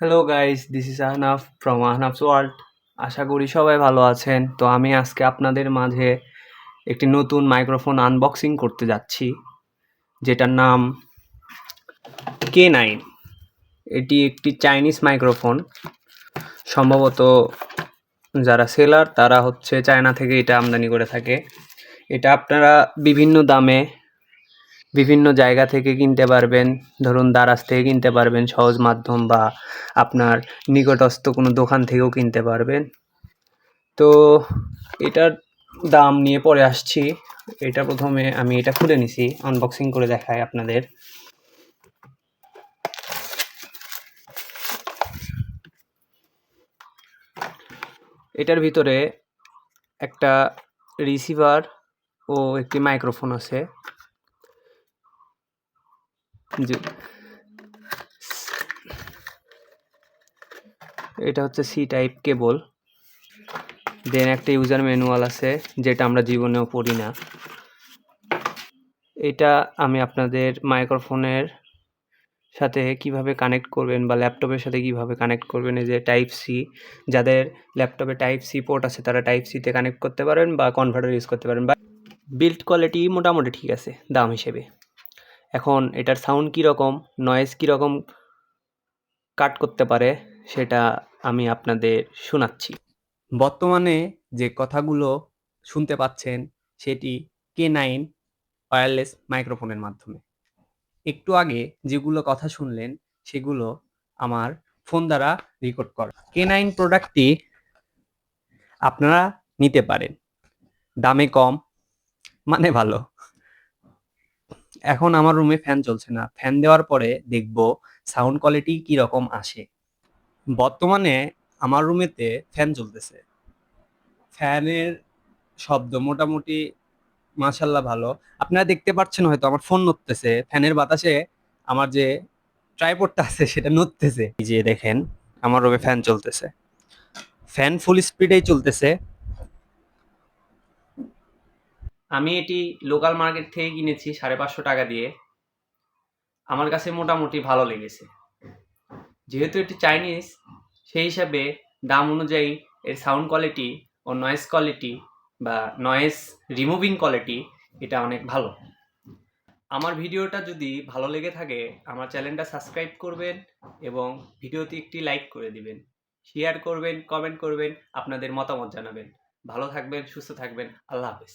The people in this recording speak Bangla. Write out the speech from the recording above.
Hello guys this is Ahnaf from Ahnaf's World আশা করি সবাই ভালো আছেন। তো আমি আজকে আপনাদের মাঝে একটি নতুন মাইক্রোফোন আনবক্সিং করতে যাচ্ছি, যেটার নাম কে নাইন এটি একটি চাইনিজ মাইক্রোফোন সম্ভবত যারা সেলার তারা হচ্ছে চায়না থেকে এটা আমদানি করে থাকে। এটা আপনারা বিভিন্ন দামে বিভিন্ন জায়গা থেকে কিনতে পারবেন। ধরুন দারাজ থেকে কিনতে পারবেন, সহজ মাধ্যম বা আপনার নিকটস্থ কোনো দোকান থেকেও কিনতে পারবেন। তো এটার দাম নিয়ে পরে আসছি। এটা প্রথমে আমি এটা খুলে নিছি আনবক্সিং করে দেখাই আপনাদের। এটার ভিতরে একটা রিসিভার ও একটি মাইক্রোফোন আছে। জি। এটা হচ্ছে সি টাইপ কেবল দেন একটা ইউজার ম্যানুয়াল আছে, যেটা আমরা জীবনেও পড়ি না। এটা আমি আপনাদের মাইক্রোফোনের সাথে কীভাবে কানেক্ট করবেন বা ল্যাপটপের সাথে কীভাবে কানেক্ট করবেন, এই যে টাইপ সি যাদের ল্যাপটপে টাইপ সি পোর্ট আছে, তারা টাইপ সিতে কানেক্ট করতে পারেন বা কনভার্টার ইউজ করতে পারেন। বা বিল্ড কোয়ালিটি মোটামুটি ঠিক আছে, দাম হিসেবে। এখন এটার সাউন্ড কীরকম নয়েজ কীরকম কাট করতে পারে, সেটা আমি আপনাদের শোনাচ্ছি। বর্তমানে যে কথাগুলো শুনতে পাচ্ছেন, সেটি কে নাইন ওয়্যারলেস মাইক্রোফোনের মাধ্যমে। একটু আগে যেগুলো কথা শুনলেন, সেগুলো আমার ফোন দ্বারা রেকর্ড করা। কে নাইন প্রোডাক্টটি আপনারা নিতে পারেন। দামে কম মানে ভালো। এখন আমার রুমে ফ্যান চলছে না। ফ্যান দেওয়ার পরে দেখব সাউন্ড কোয়ালিটি কি রকম আসে। বর্তমানে আমার রুমেতে ফ্যান চলতেছে। ফ্যানের শব্দ মোটামুটি মাশাল্লাহ ভালো। আপনারা দেখতে পাচ্ছেন হয়তো আমার ফোন নড়তেছে। ফ্যানের বাতাসে আমার যে ট্রাইপডটা আছে, সেটা নড়তেছে। যে দেখেন, আমার রুমে ফ্যান চলতেছে। ফ্যান ফুল স্পিডেই চলতেছে। আমি এটি লোকাল মার্কেট থেকে কিনেছি সাড়ে পাঁচশো টাকা দিয়ে। আমার কাছে মোটামুটি ভালো লেগেছে। যেহেতু এটি চাইনিজ সেই হিসাবে দাম অনুযায়ী এর সাউন্ড কোয়ালিটি ও নয়েজ কোয়ালিটি বা নয়েজ রিমুভিং কোয়ালিটি এটা অনেক ভালো। আমার ভিডিওটা যদি ভালো লেগে থাকে, আমার চ্যানেলটা সাবস্ক্রাইব করবেন এবং ভিডিওতে একটি লাইক করে দিবেন। শেয়ার করবেন কমেন্ট করবেন, আপনাদের মতামত জানাবেন। ভালো থাকবেন, সুস্থ থাকবেন, আল্লাহ হাফেজ।